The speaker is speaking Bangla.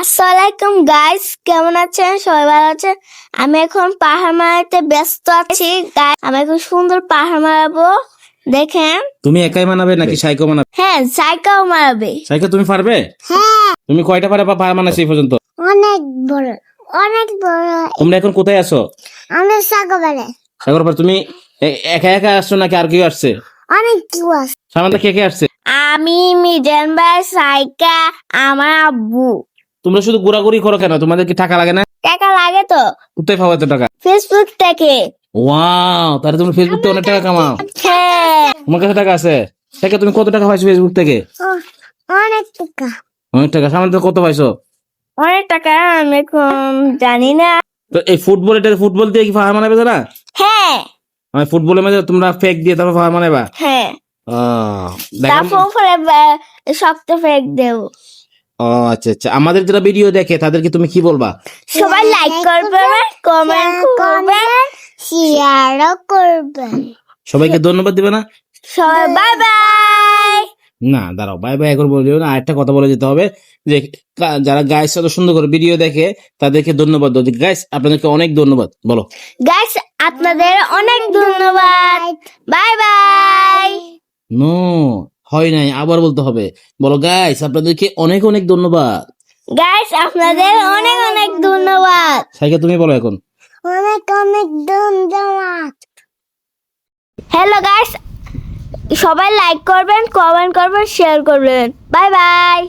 আসসালামাইকুম গাইস কেমন আছেন? সবাই ভালো আছেন? আমি এখন পাহাড় মারাতে ব্যস্ত আছি আমি এখন সুন্দর পাহাড় মারাবো। দেখেন। তুমি একাই মানাবে নাকি সাইকো মানাবে? হ্যাঁ সাইকেল মারাবে। সাইকো তুমি পারবে? হ্যাঁ। তুমি কয়টা পারে পাহাড় মানাছো এই পর্যন্ত? অনেক বড় অনেক বড়। তোমরা এখন কোথায় আছো? আমি সাগবারে সাগর তুমি একা একা আসছো নাকি আর কেউ আসছে? অনেক কেউ আছে সামান্য কে কে আসছে? আমি মিজান ভাই সাইকা আমার আব্বু। তোমরা শুধু ঘোরাঘুরি করো কেন? তোমাদের কি টাকা লাগে না? টাকা লাগে তো। কোথায় পাবো এত টাকা? ফেসবুক থেকে। ওয়াও তাহলে তুমি ফেসবুক থেকে অনেক টাকা কামাও। হ্যাঁ। তোমার কাছে টাকা আছে? থেকে তুমি কত টাকা পাইছো ফেসবুক থেকে? অনেক টাকা। অনেক টাকা। সামান্য কত পাইছো? অনেক টাকা আমি এখন জানি না। তো এই ফুটবল এটা ফুটবল দিয়ে কি পাহাড় মানাবে না হ্যাঁ। মানে ফুটবলের মধ্যে তোমরা ফেক দিয়ে তারপর পাহাড় মানাবা? হ্যাঁ। তারপর শক্ত ফেক দেব। ও আচ্ছা আচ্ছা। আমাদের যারা ভিডিও দেখে তাদেরকে তুমি কি বলবা? সবাই লাইক করবেন কমেন্ট করবেন শেয়ারও করবেন সবাইকে ধন্যবাদ দিবে না? সবাই বাই বাই না দাঁড়াও বাই বাই এখন বলে দিও না। আরেকটা কথা বলে যেতে হবে যে যারা গাইস এত সুন্দর করে ভিডিও দেখে তাদেরকে ধন্যবাদ দাও গাইস আপনাদেরকে অনেক ধন্যবাদ বলো। গাইস আপনাদের অনেক ধন্যবাদ। বাই বাই নো হয় নাই আবার বলতে হবে। বলো গাইস আপনাদেরকে অনেক অনেক ধন্যবাদ। গাইস আপনাদের অনেক অনেক ধন্যবাদ। সাইকে তুমি বলো এখন। অনেক অনেক ধন্যবাদ। হ্যালো গাইস সবাই লাইক করবেন কমেন্ট করবেন শেয়ার করবেন। Bye bye